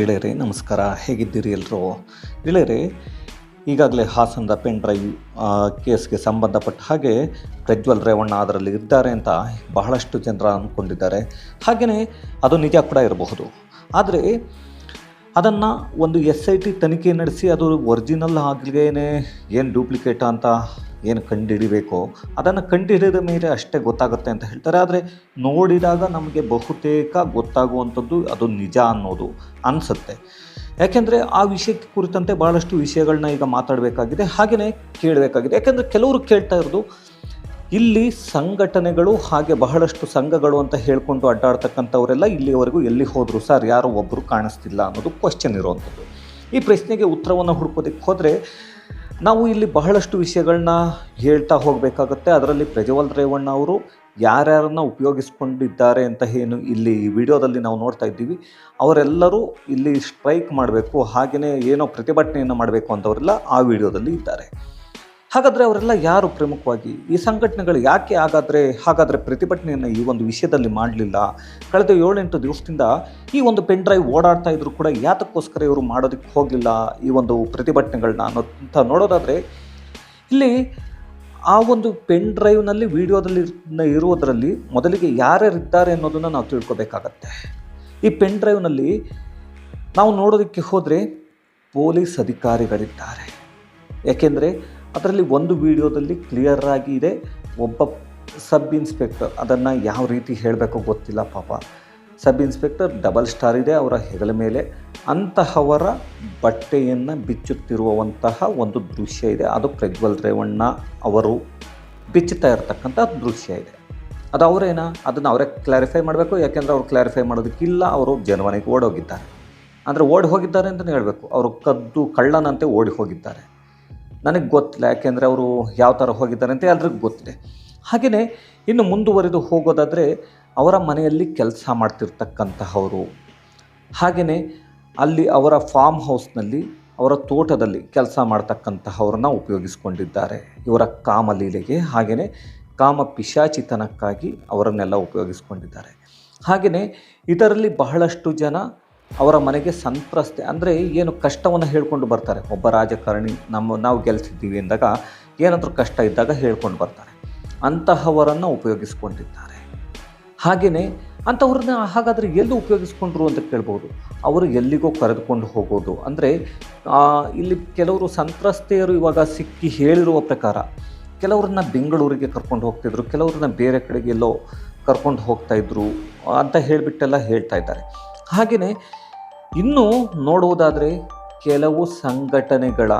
ಗೆಳೆಯರೇ ನಮಸ್ಕಾರ. ಹೇಗಿದ್ದೀರಿ ಎಲ್ಲರೂ? ಗೆಳೆಯರೇ ಈಗಾಗಲೇ ಹಾಸನದ ಪೆನ್ ಡ್ರೈವ್ ಕೇಸ್ಗೆ ಸಂಬಂಧಪಟ್ಟ ಹಾಗೆ ಪ್ರಜ್ವಲ್ ರೇವಣ್ಣ ಅದರಲ್ಲಿ ಇದ್ದಾರೆ ಅಂತ ಬಹಳಷ್ಟು ಜನರ ಅಂದ್ಕೊಂಡಿದ್ದಾರೆ. ಹಾಗೆಯೇ ಅದು ನಿಜ ಕೂಡ ಇರಬಹುದು. ಆದರೆ ಅದನ್ನು ಒಂದು ಎಸ್ ಐ ಟಿ ತನಿಖೆ ನಡೆಸಿ ಅದು ಒರಿಜಿನಲ್ ಆಗಲೇ ಏನು ಡೂಪ್ಲಿಕೇಟ್ ಅಂತ ಏನು ಕಂಡುಹಿಡಿಬೇಕು ಅದನ್ನು ಕಂಡುಹಿಡಿದ ಮೇಲೆ ಅಷ್ಟೇ ಗೊತ್ತಾಗುತ್ತೆ ಅಂತ ಹೇಳ್ತಾರೆ. ಆದರೆ ನೋಡಿದಾಗ ನಮಗೆ ಬಹುತೇಕ ಗೊತ್ತಾಗುವಂಥದ್ದು ಅದು ನಿಜ ಅನ್ನೋದು ಅನಿಸುತ್ತೆ. ಯಾಕೆಂದರೆ ಆ ವಿಷಯಕ್ಕೆ ಕುರಿತಂತೆ ಭಾಳಷ್ಟು ವಿಷಯಗಳನ್ನ ಈಗ ಮಾತಾಡಬೇಕಾಗಿದೆ ಹಾಗೆಯೇ ಕೇಳಬೇಕಾಗಿದೆ. ಯಾಕೆಂದರೆ ಕೆಲವರು ಕೇಳ್ತಾ ಇರೋದು ಇಲ್ಲಿ ಸಂಘಟನೆಗಳು ಹಾಗೆ ಬಹಳಷ್ಟು ಸಂಘಗಳು ಅಂತ ಹೇಳ್ಕೊಂಡು ಅಡ್ಡಾಡ್ತಕ್ಕಂಥವರೆಲ್ಲ ಇಲ್ಲಿವರೆಗೂ ಎಲ್ಲಿ ಹೋದರೂ ಸರ್ ಯಾರೋ ಒಬ್ಬರು ಕಾಣಿಸ್ತಿಲ್ಲ ಅನ್ನೋದು ಕ್ವಶನ್ ಇರುವಂಥದ್ದು. ಈ ಪ್ರಶ್ನೆಗೆ ಉತ್ತರವನ್ನು ಹುಡ್ಕೋದಕ್ಕೆ ಹೋದರೆ ನಾವು ಇಲ್ಲಿ ಬಹಳಷ್ಟು ವಿಷಯಗಳನ್ನ ಹೇಳ್ತಾ ಹೋಗಬೇಕಾಗುತ್ತೆ. ಅದರಲ್ಲಿ ಪ್ರಜ್ವಲ್ ರೇವಣ್ಣ ಅವರು ಯಾರ್ಯಾರನ್ನ ಉಪಯೋಗಿಸ್ಕೊಂಡಿದ್ದಾರೆ ಅಂತ ಏನು ಇಲ್ಲಿ ವಿಡಿಯೋದಲ್ಲಿ ನಾವು ನೋಡ್ತಾ ಇದ್ದೀವಿ. ಅವರೆಲ್ಲರೂ ಇಲ್ಲಿ ಸ್ಟ್ರೈಕ್ ಮಾಡಬೇಕು ಹಾಗೆಯೇ ಏನೋ ಪ್ರತಿಭಟನೆಯನ್ನು ಮಾಡಬೇಕು ಅಂತವರೆಲ್ಲ ಆ ವಿಡಿಯೋದಲ್ಲಿ ಇದ್ದಾರೆ. ಹಾಗಾದರೆ ಅವರೆಲ್ಲ ಯಾರು ಪ್ರಮುಖವಾಗಿ? ಈ ಸಂಘಟನೆಗಳು ಯಾಕೆ ಹಾಗಾದರೆ ಹಾಗಾದರೆ ಪ್ರತಿಭಟನೆಯನ್ನು ಈ ಒಂದು ವಿಷಯದಲ್ಲಿ ಮಾಡಲಿಲ್ಲ? ಕಳೆದ ಏಳೆಂಟು ದಿವಸದಿಂದ ಈ ಒಂದು ಪೆನ್ ಡ್ರೈವ್ ಓಡಾಡ್ತಾ ಇದ್ರು ಕೂಡ ಯಾತಕ್ಕೋಸ್ಕರ ಇವರು ಮಾಡೋದಕ್ಕೆ ಹೋಗಲಿಲ್ಲ ಈ ಒಂದು ಪ್ರತಿಭಟನೆಗಳನ್ನ ಅನ್ನೋ ಅಂತ ನೋಡೋದಾದರೆ, ಇಲ್ಲಿ ಆ ಒಂದು ಪೆನ್ ಡ್ರೈವ್ನಲ್ಲಿ ವಿಡಿಯೋದಲ್ಲಿ ಇರುವುದರಲ್ಲಿ ಮೊದಲಿಗೆ ಯಾರ್ಯಾರಿದ್ದಾರೆ ಅನ್ನೋದನ್ನು ನಾವು ತಿಳ್ಕೊಬೇಕಾಗತ್ತೆ. ಈ ಪೆನ್ ಡ್ರೈವ್ನಲ್ಲಿ ನಾವು ನೋಡೋದಕ್ಕೆ ಹೋದರೆ ಪೊಲೀಸ್ ಅಧಿಕಾರಿಗಳಿದ್ದಾರೆ. ಯಾಕೆಂದರೆ ಅದರಲ್ಲಿ ಒಂದು ವಿಡಿಯೋದಲ್ಲಿ ಕ್ಲಿಯರ್ ಆಗಿ ಇದೆ, ಒಬ್ಬ ಸಬ್ ಇನ್ಸ್ಪೆಕ್ಟರ್ ಅದನ್ನು ಯಾವ ರೀತಿ ಹೇಳಬೇಕು ಗೊತ್ತಿಲ್ಲ ಪಾಪ. ಸಬ್ ಇನ್ಸ್ಪೆಕ್ಟರ್ ಡಬಲ್ ಸ್ಟಾರ್ ಇದೆ, ಅವರ ಹೆಗಲ ಮೇಲೆ. ಅಂತಹವರ ಬಟ್ಟೆಯನ್ನು ಬಿಚ್ಚುತ್ತಿರುವಂತಹ ಒಂದು ದೃಶ್ಯ ಇದೆ, ಅದು ಪ್ರಜ್ವಲ್ ರೇವಣ್ಣ ಅವರು ಬಿಚ್ಚುತ್ತಾ ಇರತಕ್ಕಂಥ ದೃಶ್ಯ ಇದೆ. ಅದು ಅವರೇನಾ? ಅದನ್ನು ಅವರೇ ಕ್ಲಾರಿಫೈ ಮಾಡಬೇಕು, ಯಾಕೆಂದರೆ ಅವ್ರು ಕ್ಲಾರಿಫೈ ಮಾಡೋದಕ್ಕಿಲ್ಲ, ಅವರು ಜನವನಿಗೆ ಓಡೋಗಿದ್ದಾರೆ. ಅಂದರೆ ಓಡಿ ಹೋಗಿದ್ದಾರೆ ಅಂತಲೇ ಹೇಳಬೇಕು, ಅವರು ಕದ್ದು ಕಳ್ಳನಂತೆ ಓಡಿ ಹೋಗಿದ್ದಾರೆ. ನನಗೆ ಗೊತ್ತಿಲ್ಲ, ಯಾಕೆಂದರೆ ಅವರು ಯಾವ ಥರ ಹೋಗಿದ್ದಾರೆ ಅಂತ ಎಲ್ರಿಗೂ ಗೊತ್ತಿದೆ. ಹಾಗೆಯೇ ಇನ್ನು ಮುಂದುವರೆದು ಹೋಗೋದಾದರೆ ಅವರ ಮನೆಯಲ್ಲಿ ಕೆಲಸ ಮಾಡ್ತಿರ್ತಕ್ಕಂತಹವರು. ಹಾಗೆಯೇ ಅಲ್ಲಿ ಅವರ ಫಾರ್ಮ್ ಹೌಸ್ನಲ್ಲಿ ಅವರ ತೋಟದಲ್ಲಿ ಕೆಲಸ ಮಾಡ್ತಕ್ಕಂತಹವ್ರನ್ನ ಉಪಯೋಗಿಸ್ಕೊಂಡಿದ್ದಾರೆ. ಇವರ ಕಾಮಲೀಲೆಗೆ ಹಾಗೆಯೇ ಕಾಮ ಪಿಶಾಚಿತನಕ್ಕಾಗಿ ಅವರನ್ನೆಲ್ಲ ಉಪಯೋಗಿಸ್ಕೊಂಡಿದ್ದಾರೆ. ಹಾಗೆಯೇ ಇದರಲ್ಲಿ ಬಹಳಷ್ಟು ಜನ ಅವರ ಮನೆಗೆ ಸಂತ್ರಸ್ತೆ, ಅಂದರೆ ಏನು ಕಷ್ಟವನ್ನು ಹೇಳ್ಕೊಂಡು ಬರ್ತಾರೆ. ಒಬ್ಬ ರಾಜಕಾರಣಿ ನಮ್ಮ, ನಾವು ಗೆಲ್ಸಿದ್ದೀವಿ ಅಂದಾಗ ಏನಾದರೂ ಕಷ್ಟ ಇದ್ದಾಗ ಹೇಳ್ಕೊಂಡು ಬರ್ತಾರೆ. ಅಂತಹವರನ್ನು ಉಪಯೋಗಿಸ್ಕೊಂಡಿದ್ದಾರೆ. ಹಾಗೆಯೇ ಅಂಥವ್ರನ್ನ ಹಾಗಾದರೆ ಎಲ್ಲಿ ಉಪಯೋಗಿಸ್ಕೊಂಡ್ರು ಅಂತ ಕೇಳ್ಬೋದು. ಅವರು ಎಲ್ಲಿಗೋ ಕರೆದುಕೊಂಡು ಹೋಗೋದು. ಅಂದರೆ ಇಲ್ಲಿ ಕೆಲವರು ಸಂತ್ರಸ್ತೆಯರು ಇವಾಗ ಸಿಕ್ಕಿ ಹೇಳಿರುವ ಪ್ರಕಾರ ಕೆಲವ್ರನ್ನ ಬೆಂಗಳೂರಿಗೆ ಕರ್ಕೊಂಡು ಹೋಗ್ತಿದ್ರು, ಕೆಲವ್ರನ್ನ ಬೇರೆ ಕಡೆಗೆ ಎಲ್ಲೋ ಕರ್ಕೊಂಡು ಹೋಗ್ತಾಯಿದ್ರು ಅಂತ ಹೇಳಿಬಿಟ್ಟೆಲ್ಲ ಹೇಳ್ತಾ ಇದ್ದಾರೆ. ಹಾಗೆಯೇ ಇನ್ನು ನೋಡುವುದಾದರೆ ಕೆಲವು ಸಂಘಟನೆಗಳ,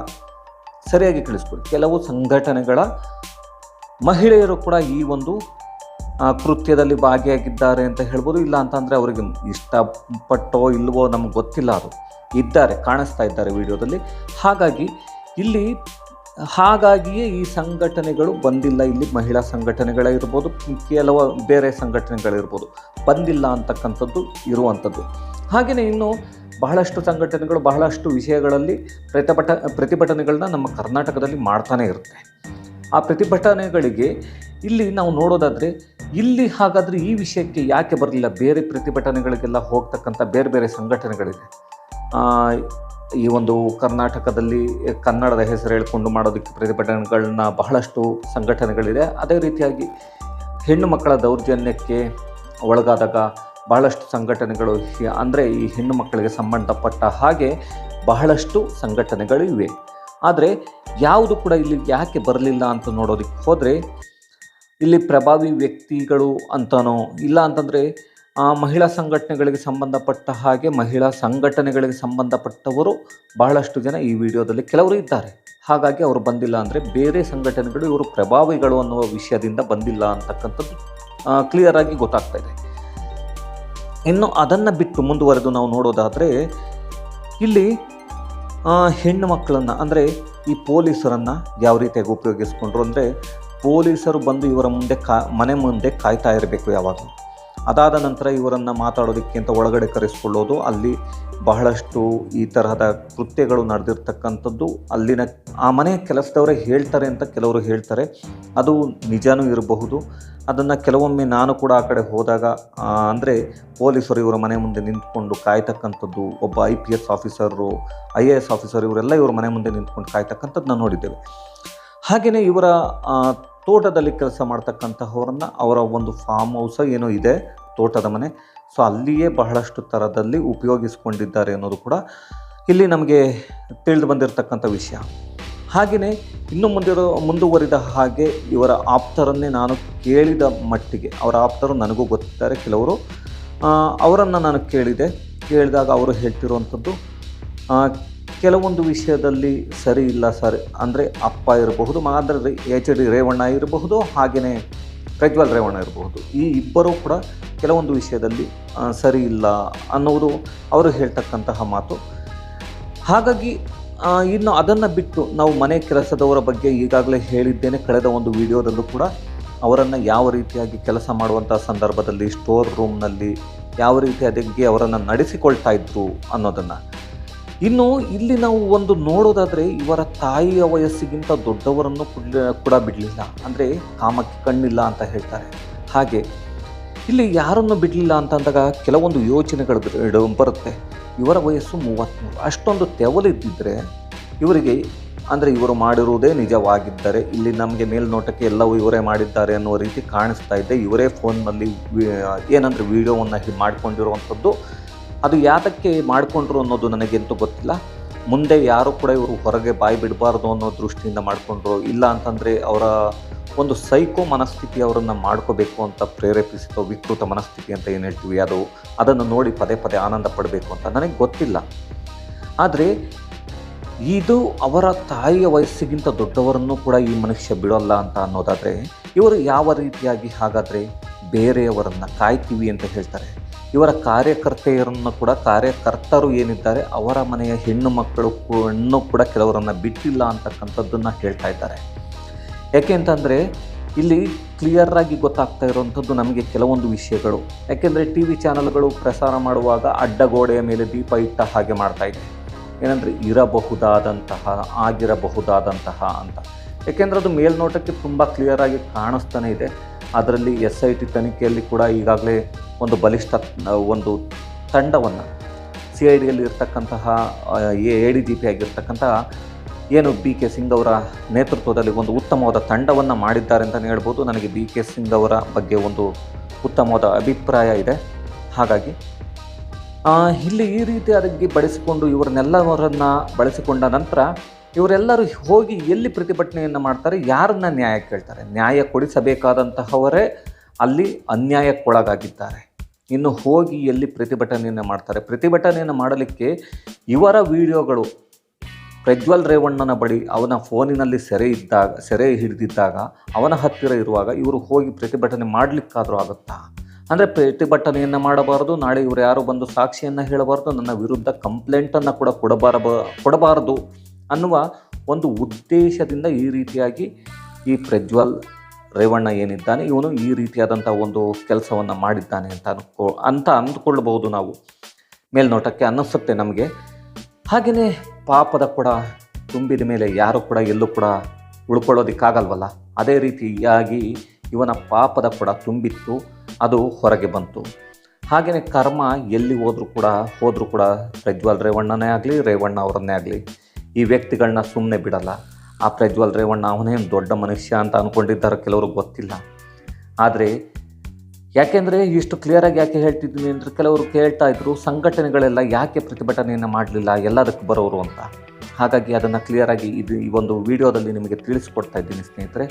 ಸರಿಯಾಗಿ ತಿಳಿಸ್ಕೊಳ್ಳಿ ಕೆಲವು ಸಂಘಟನೆಗಳ ಮಹಿಳೆಯರು ಕೂಡ ಈ ಒಂದು ಕೃತ್ಯದಲ್ಲಿ ಭಾಗಿಯಾಗಿದ್ದಾರೆ ಅಂತ ಹೇಳ್ಬೋದು. ಇಲ್ಲ ಅಂತಂದರೆ ಅವರಿಗೆ ಇಷ್ಟಪಟ್ಟೋ ಇಲ್ವೋ ನಮ್ಗೆ ಗೊತ್ತಿಲ್ಲ ಅದು. ಇದ್ದಾರೆ, ಕಾಣಿಸ್ತಾ ಇದ್ದಾರೆ ವಿಡಿಯೋದಲ್ಲಿ. ಹಾಗಾಗಿ ಇಲ್ಲಿ, ಹಾಗಾಗಿಯೇ ಈ ಸಂಘಟನೆಗಳು ಬಂದಿಲ್ಲ. ಇಲ್ಲಿ ಮಹಿಳಾ ಸಂಘಟನೆಗಳಿರ್ಬೋದು ಕೆಲವು ಬೇರೆ ಸಂಘಟನೆಗಳಿರ್ಬೋದು ಬಂದಿಲ್ಲ ಅಂತಕ್ಕಂಥದ್ದು ಇರುವಂಥದ್ದು. ಹಾಗೆಯೇ ಇನ್ನು ಬಹಳಷ್ಟು ಸಂಘಟನೆಗಳು ಬಹಳಷ್ಟು ವಿಷಯಗಳಲ್ಲಿ ಪ್ರತಿಭಟ ಪ್ರತಿಭಟನೆಗಳನ್ನ ನಮ್ಮ ಕರ್ನಾಟಕದಲ್ಲಿ ಮಾಡ್ತಾನೆ ಇರುತ್ತೆ. ಆ ಪ್ರತಿಭಟನೆಗಳಿಗೆ ಇಲ್ಲಿ ನಾವು ನೋಡೋದಾದರೆ, ಇಲ್ಲಿ ಹಾಗಾದರೆ ಈ ವಿಷಯಕ್ಕೆ ಯಾಕೆ ಬರಲಿಲ್ಲ? ಬೇರೆ ಪ್ರತಿಭಟನೆಗಳಿಗೆಲ್ಲ ಹೋಗ್ತಕ್ಕಂಥ ಬೇರೆ ಬೇರೆ ಸಂಘಟನೆಗಳಿದೆ. ಈ ಒಂದು ಕರ್ನಾಟಕದಲ್ಲಿ ಕನ್ನಡದ ಹೆಸರು ಹೇಳ್ಕೊಂಡು ಮಾಡೋದಕ್ಕೆ ಪ್ರತಿಭಟನೆಗಳನ್ನ ಬಹಳಷ್ಟು ಸಂಘಟನೆಗಳಿದೆ. ಅದೇ ರೀತಿಯಾಗಿ ಹೆಣ್ಣು ಮಕ್ಕಳ ದೌರ್ಜನ್ಯಕ್ಕೆ ಒಳಗಾದಾಗ ಬಹಳಷ್ಟು ಸಂಘಟನೆಗಳು ಅಂದರೆ ಈ ಹೆಣ್ಣು ಮಕ್ಕಳಿಗೆ ಸಂಬಂಧಪಟ್ಟ ಹಾಗೆ ಬಹಳಷ್ಟು ಸಂಘಟನೆಗಳು ಇವೆ ಆದರೆ ಯಾವುದು ಕೂಡ ಇಲ್ಲಿ ಯಾಕೆ ಬರಲಿಲ್ಲ ಅಂತ ನೋಡೋದಕ್ಕೆ ಹೋದರೆ ಇಲ್ಲಿ ಪ್ರಭಾವಿ ವ್ಯಕ್ತಿಗಳು ಅಂತನೋ ಇಲ್ಲ ಅಂತಂದರೆ ಆ, ಮಹಿಳಾ ಸಂಘಟನೆಗಳಿಗೆ ಸಂಬಂಧಪಟ್ಟ ಹಾಗೆ ಮಹಿಳಾ ಸಂಘಟನೆಗಳಿಗೆ ಸಂಬಂಧಪಟ್ಟವರು ಬಹಳಷ್ಟು ಜನ ಈ ವಿಡಿಯೋದಲ್ಲಿ ಕೆಲವರು ಇದ್ದಾರೆ. ಹಾಗಾಗಿ ಅವರು ಬಂದಿಲ್ಲ ಅಂದರೆ ಬೇರೆ ಸಂಘಟನೆಗಳು ಇವರು ಪ್ರಭಾವಿಗಳು ಅನ್ನುವ ವಿಷಯದಿಂದ ಬಂದಿಲ್ಲ ಅಂತಕ್ಕಂಥದ್ದು ಕ್ಲಿಯರಾಗಿ ಗೊತ್ತಾಗ್ತಾ ಇದೆ. ಇನ್ನು ಅದನ್ನು ಬಿಟ್ಟು ಮುಂದುವರೆದು ನಾವು ನೋಡೋದಾದರೆ, ಇಲ್ಲಿ ಹೆಣ್ಣು ಮಕ್ಕಳನ್ನು, ಅಂದರೆ ಈ ಪೊಲೀಸರನ್ನು ಯಾವ ರೀತಿಯಾಗಿ ಉಪಯೋಗಿಸ್ಕೊಂಡ್ರು ಅಂದರೆ, ಪೊಲೀಸರು ಬಂದು ಇವರ ಮುಂದೆ ಕಾ, ಮನೆ ಮುಂದೆ ಕಾಯ್ತಾ ಇರಬೇಕು ಯಾವಾಗಲೂ. ಅದಾದ ನಂತರ ಇವರನ್ನು ಮಾತಾಡೋದಕ್ಕೆ ಅಂತ ಒಳಗಡೆ ಕರೆಸಿಕೊಳ್ಳೋದು, ಅಲ್ಲಿ ಬಹಳಷ್ಟು ಈ ತರಹದ ಕೃತ್ಯಗಳು ನಡೆದಿರ್ತಕ್ಕಂಥದ್ದು, ಅಲ್ಲಿನ ಆ ಮನೆ ಕೆಲಸದವರೇ ಹೇಳ್ತಾರೆ ಅಂತ ಕೆಲವರು ಹೇಳ್ತಾರೆ. ಅದು ನಿಜನೂ ಇರಬಹುದು. ಅದನ್ನು ಕೆಲವೊಮ್ಮೆ ನಾನು ಕೂಡ ಆ ಕಡೆ ಹೋದಾಗ ಅಂದರೆ ಪೊಲೀಸರು ಇವರ ಮನೆ ಮುಂದೆ ನಿಂತ್ಕೊಂಡು ಕಾಯ್ತಕ್ಕಂಥದ್ದು, ಒಬ್ಬ I P S officer, I A S officer, ಇವರೆಲ್ಲ ಇವರ ಮನೆ ಮುಂದೆ ನಿಂತ್ಕೊಂಡು ಕಾಯ್ತಕ್ಕಂಥದ್ದು ನಾನು ನೋಡಿದ್ದೇವೆ. ಹಾಗೆಯೇ ಇವರ ತೋಟದಲ್ಲಿ ಕೆಲಸ ಮಾಡ್ತಕ್ಕಂತಹವ್ರನ್ನ ಅವರ ಒಂದು ಫಾರ್ಮ್ ಹೌಸ ಏನೋ ಇದೆ, ತೋಟದ ಮನೆ. ಸೊ ಅಲ್ಲಿಯೇ ಬಹಳಷ್ಟು ಥರದಲ್ಲಿ ಉಪಯೋಗಿಸ್ಕೊಂಡಿದ್ದಾರೆ ಅನ್ನೋದು ಕೂಡ ಇಲ್ಲಿ ನಮಗೆ ತಿಳಿದು ಬಂದಿರತಕ್ಕಂಥ ವಿಷಯ. ಹಾಗೆಯೇ ಇನ್ನು ಮುಂದಿರೋ, ಮುಂದುವರಿದ ಹಾಗೆ ಇವರ ಆಪ್ತರನ್ನೇ ನಾನು ಕೇಳಿದ ಮಟ್ಟಿಗೆ, ಅವರ ಆಪ್ತರು ನನಗೂ ಗೊತ್ತಿದ್ದಾರೆ. ಕೆಲವರು ಅವರನ್ನು ನಾನು ಕೇಳಿದೆ. ಕೇಳಿದಾಗ ಅವರು ಹೇಳ್ತಿರುವಂಥದ್ದು ಕೆಲವೊಂದು ವಿಷಯದಲ್ಲಿ ಸರಿ ಇಲ್ಲ ಸರ್. ಅಂದರೆ ಅಪ್ಪ ಇರಬಹುದು ಅಂದರೆ ಎಚ್ ಡಿ ರೇವಣ್ಣ ಇರಬಹುದು ಹಾಗೆಯೇ ಪ್ರಜ್ವಲ್ ರೇವಣ್ಣ ಇರಬಹುದು. ಈ ಇಬ್ಬರೂ ಕೂಡ ಕೆಲವೊಂದು ವಿಷಯದಲ್ಲಿ ಸರಿ ಇಲ್ಲ ಅನ್ನೋದು ಅವರು ಹೇಳ್ತಕ್ಕಂತಹ ಮಾತು. ಹಾಗಾಗಿ ಇನ್ನು ಅದನ್ನು ಬಿಟ್ಟು ನಾವು ಮನೆ ಕೆಲಸದವರ ಬಗ್ಗೆ ಈಗಾಗಲೇ ಹೇಳಿದ್ದೇನೆ ಕಳೆದ ಒಂದು ವಿಡಿಯೋದಲ್ಲೂ ಕೂಡ. ಅವರನ್ನು ಯಾವ ರೀತಿಯಾಗಿ ಕೆಲಸ ಮಾಡುವಂಥ ಸಂದರ್ಭದಲ್ಲಿ, ಸ್ಟೋರ್ ರೂಮ್ನಲ್ಲಿ ಯಾವ ರೀತಿಯಾಗಿ ಅವರನ್ನು ನಡೆಸಿಕೊಳ್ತಾ ಇದ್ರು ಅನ್ನೋದನ್ನು. ಇನ್ನು ಇಲ್ಲಿ ನಾವು ಒಂದು ನೋಡೋದಾದರೆ ಇವರ ತಾಯಿಯ ವಯಸ್ಸಿಗಿಂತ ದೊಡ್ಡವರನ್ನು ಕೂಡ- ಬಿಡಲಿಲ್ಲ. ಅಂದರೆ ಕಾಮಕ್ಕೆ ಕಣ್ಣಿಲ್ಲ ಅಂತ ಹೇಳ್ತಾರೆ. ಹಾಗೆ ಇಲ್ಲಿ ಯಾರನ್ನು ಬಿಡಲಿಲ್ಲ ಅಂತಂದಾಗ ಕೆಲವೊಂದು ಯೋಚನೆಗಳು ಬರ್- ಬರುತ್ತೆ. ಇವರ ವಯಸ್ಸು ಮೂವತ್ತ್ಮೂರು ಅಷ್ಟೊಂದು ತೆವಲಿದ್ದರೆ ಇವರಿಗೆ ಅಂದರೆ ಇವರು ಮಾಡಿರುವುದೇ ನಿಜವಾಗಿದ್ದರೆ ಇಲ್ಲಿ ನಮಗೆ ಮೇಲ್ನೋಟಕ್ಕೆ ಎಲ್ಲವೂ ಇವರೇ ಮಾಡಿದ್ದಾರೆ ಅನ್ನೋ ರೀತಿ ಕಾಣಿಸ್ತಾ ಇದೆ ಇವರೇ ಫೋನ್ನಲ್ಲಿ ಏನಂದರೆ ವೀಡಿಯೋವನ್ನು ಮಾಡ್ಕೊಂಡಿರುವಂಥದ್ದು ಅದು ಯಾತಕ್ಕೆ ಮಾಡಿಕೊಂಡ್ರು ಅನ್ನೋದು ನನಗೆಂತೂ ಗೊತ್ತಿಲ್ಲ. ಮುಂದೆ ಯಾರು ಕೂಡ ಇವರು ಹೊರಗೆ ಬಾಯಿ ಬಿಡಬಾರ್ದು ಅನ್ನೋ ದೃಷ್ಟಿಯಿಂದ ಮಾಡಿಕೊಂಡ್ರು. ಇಲ್ಲ ಅಂತಂದರೆ ಅವರ ಒಂದು ಸೈಕೋ ಮನಸ್ಥಿತಿ ಅವರನ್ನು ಮಾಡ್ಕೋಬೇಕು ಅಂತ ಪ್ರೇರೇಪಿಸಿತು ವಿಕೃತ ಮನಸ್ಥಿತಿ ಅಂತ ಏನು ಹೇಳ್ತೀವಿ, ಅದು ಅದನ್ನು ನೋಡಿ ಪದೇ ಪದೇ ಆನಂದ ಪಡಬೇಕು ಅಂತ ನನಗೆ ಗೊತ್ತಿಲ್ಲ. ಆದರೆ ಇದು ಅವರ ತಾಯಿಯ ವಯಸ್ಸಿಗಿಂತ ದೊಡ್ಡವರನ್ನು ಕೂಡ ಈ ಮನುಷ್ಯ ಬಿಡೋಲ್ಲ ಅಂತ ಅನ್ನೋದಾದರೆ ಇವರು ಯಾವ ರೀತಿಯಾಗಿ ಹಾಗಾದರೆ ಬೇರೆಯವರನ್ನು ಕಾಯ್ತೀವಿ ಅಂತ ಹೇಳ್ತಾರೆ? ಇವರ ಕಾರ್ಯಕರ್ತೆಯರನ್ನು ಕೂಡ ಕಾರ್ಯಕರ್ತರು ಏನಿದ್ದಾರೆ ಅವರ ಮನೆಯ ಹೆಣ್ಣು ಮಕ್ಕಳು ಹೆಣ್ಣು ಕೂಡ ಕೆಲವರನ್ನು ಬಿಟ್ಟಿಲ್ಲ ಅಂತಕ್ಕಂಥದ್ದನ್ನು ಹೇಳ್ತಾ ಇದ್ದಾರೆ. ಯಾಕೆ ಅಂತಂದರೆ ಇಲ್ಲಿ ಕ್ಲಿಯರ್ ಆಗಿ ಗೊತ್ತಾಗ್ತಾ ಇರುವಂಥದ್ದು ನಮಗೆ ಕೆಲವೊಂದು ವಿಷಯಗಳು. ಯಾಕೆಂದರೆ ಟಿ ವಿ ಚಾನಲ್ಗಳು ಪ್ರಸಾರ ಮಾಡುವಾಗ ಅಡ್ಡಗೋಡೆಯ ಮೇಲೆ ದೀಪ ಇಟ್ಟ ಹಾಗೆ ಮಾಡ್ತಾ ಇದೆ. ಏನಂದರೆ ಇರಬಹುದಾದಂತಹ, ಆಗಿರಬಹುದಾದಂತಹ ಅಂತ. ಯಾಕೆಂದರೆ ಅದು ಮೇಲ್ನೋಟಕ್ಕೆ ತುಂಬ ಕ್ಲಿಯರ್ ಆಗಿ ಕಾಣಿಸ್ತಾನೆ ಇದೆ. ಅದರಲ್ಲಿ ಎಸ್ ಐ ಟಿ ತನಿಖೆಯಲ್ಲಿ ಕೂಡ ಈಗಾಗಲೇ ಒಂದು ಬಲಿಷ್ಠ ಒಂದು ತಂಡವನ್ನು, ಸಿ ಐ ಡಿಯಲ್ಲಿ ಇರ್ತಕ್ಕಂತಹ ಎ ಡಿ ಜಿ ಪಿ ಆಗಿರ್ತಕ್ಕಂತಹ ಏನು ಬಿ ಕೆ ಸಿಂಗ್ ಅವರ ನೇತೃತ್ವದಲ್ಲಿ ಒಂದು ಉತ್ತಮವಾದ ತಂಡವನ್ನು ಮಾಡಿದ್ದಾರೆ ಅಂತಲೇ ಹೇಳ್ಬೋದು. ನನಗೆ ಬಿ ಕೆ ಸಿಂಗ್ ಅವರ ಬಗ್ಗೆ ಒಂದು ಉತ್ತಮವಾದ ಅಭಿಪ್ರಾಯ ಇದೆ. ಹಾಗಾಗಿ ಇಲ್ಲಿ ಈ ರೀತಿಯಾಗಿ ಬಳಸಿಕೊಂಡು ಇವರನ್ನೆಲ್ಲವರನ್ನು ಬಳಸಿಕೊಂಡ ನಂತರ ಇವರೆಲ್ಲರೂ ಹೋಗಿ ಎಲ್ಲಿ ಪ್ರತಿಭಟನೆಯನ್ನು ಮಾಡ್ತಾರೆ, ಯಾರನ್ನ ನ್ಯಾಯ ಕೇಳ್ತಾರೆ? ನ್ಯಾಯ ಕೊಡಿಸಬೇಕಾದಂತಹವರೇ ಅಲ್ಲಿ ಅನ್ಯಾಯಕ್ಕೊಳಗಾಗಿದ್ದಾರೆ. ಇನ್ನು ಹೋಗಿ ಎಲ್ಲಿ ಪ್ರತಿಭಟನೆಯನ್ನು ಮಾಡ್ತಾರೆ? ಪ್ರತಿಭಟನೆಯನ್ನು ಮಾಡಲಿಕ್ಕೆ ಇವರ ವಿಡಿಯೋಗಳು, ಪ್ರಜ್ವಲ್ ರೇವಣ್ಣನ ಬಳಿ ಅವನ ಫೋನಿನಲ್ಲಿ ಸೆರೆ ಇದ್ದಾಗ, ಸೆರೆ ಹಿಡಿದಿದ್ದಾಗ, ಅವನ ಹತ್ತಿರ ಇರುವಾಗ ಇವರು ಹೋಗಿ ಪ್ರತಿಭಟನೆ ಮಾಡಲಿಕ್ಕಾದರೂ ಆಗುತ್ತಾ? ಅಂದರೆ ಪ್ರತಿಭಟನೆಯನ್ನು ಮಾಡಬಾರದು, ನಾಳೆ ಇವರು ಯಾರು ಬಂದು ಸಾಕ್ಷಿಯನ್ನು ಹೇಳಬಾರ್ದು, ನನ್ನ ವಿರುದ್ಧ ಕಂಪ್ಲೇಂಟನ್ನು ಕೂಡ ಕೊಡಬಾರಬ, ಕೊಡಬಾರದು. ಅನ್ನುವ ಒಂದು ಉದ್ದೇಶದಿಂದ ಈ ರೀತಿಯಾಗಿ ಈ ಪ್ರಜ್ವಲ್ ರೇವಣ್ಣ ಏನಿದ್ದಾನೆ, ಇವನು ಈ ರೀತಿಯಾದಂಥ ಒಂದು ಕೆಲಸವನ್ನು ಮಾಡಿದ್ದಾನೆ ಅಂತ ಅನ್ಕೋ, ಅಂತ ಅಂದುಕೊಳ್ಳಬಹುದು ನಾವು. ಮೇಲ್ನೋಟಕ್ಕೆ ಅನ್ನಿಸುತ್ತೆ ನಮಗೆ. ಹಾಗೆಯೇ ಪಾಪದ ಕೂಡ ತುಂಬಿದ ಮೇಲೆ ಯಾರು ಕೂಡ ಎಲ್ಲೂ ಕೂಡ ಉಳ್ಕೊಳ್ಳೋದಕ್ಕಾಗಲ್ವಲ್ಲ? ಅದೇ ರೀತಿಯಾಗಿ ಇವನ ಪಾಪದ ಕೂಡ ತುಂಬಿತ್ತು, ಅದು ಹೊರಗೆ ಬಂತು. ಹಾಗೆಯೇ ಕರ್ಮ ಎಲ್ಲಿ ಹೋದರೂ ಕೂಡ ಹೋದರೂ ಕೂಡ ಪ್ರಜ್ವಲ್ ರೇವಣ್ಣನೇ ಆಗಲಿ, ರೇವಣ್ಣ ಅವರನ್ನೇ ಆಗಲಿ ಈ ವ್ಯಕ್ತಿಗಳನ್ನ ಸುಮ್ಮನೆ ಬಿಡಲ್ಲ. ಆ ಪ್ರಜ್ವಲ್ ರೇವಣ್ಣ ಅವನೇನು ದೊಡ್ಡ ಮನುಷ್ಯ ಅಂತ ಅಂದ್ಕೊಂಡಿದ್ದಾರೆ ಕೆಲವರು ಗೊತ್ತಿಲ್ಲ. ಆದರೆ ಯಾಕೆಂದರೆ ಇಷ್ಟು ಕ್ಲಿಯರಾಗಿ ಯಾಕೆ ಹೇಳ್ತಿದ್ದೀನಿ ಅಂದರೆ ಕೆಲವರು ಕೇಳ್ತಾ ಇದ್ರು ಸಂಘಟನೆಗಳೆಲ್ಲ ಯಾಕೆ ಪ್ರತಿಭಟನೆಯನ್ನು ಮಾಡಲಿಲ್ಲ, ಎಲ್ಲದಕ್ಕೆ ಬರೋರು ಅಂತ. ಹಾಗಾಗಿ ಅದನ್ನು ಕ್ಲಿಯರಾಗಿ ಇದು ಈ ಒಂದು ವಿಡಿಯೋದಲ್ಲಿ ನಿಮಗೆ ತಿಳಿಸ್ಕೊಡ್ತಾ ಇದ್ದೀನಿ ಸ್ನೇಹಿತರೆ.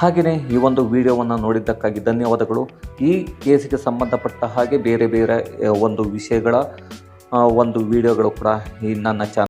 ಹಾಗೆಯೇ ಈ ಒಂದು ವಿಡಿಯೋವನ್ನು ನೋಡಿದ್ದಕ್ಕಾಗಿ ಧನ್ಯವಾದಗಳು. ಈ ಕೇಸಿಗೆ ಸಂಬಂಧಪಟ್ಟ ಹಾಗೆ ಬೇರೆ ಬೇರೆ ಒಂದು ವಿಷಯಗಳ ಒಂದು ವಿಡಿಯೋಗಳು ಕೂಡ ಈ ನನ್ನ ಚಾನಲ್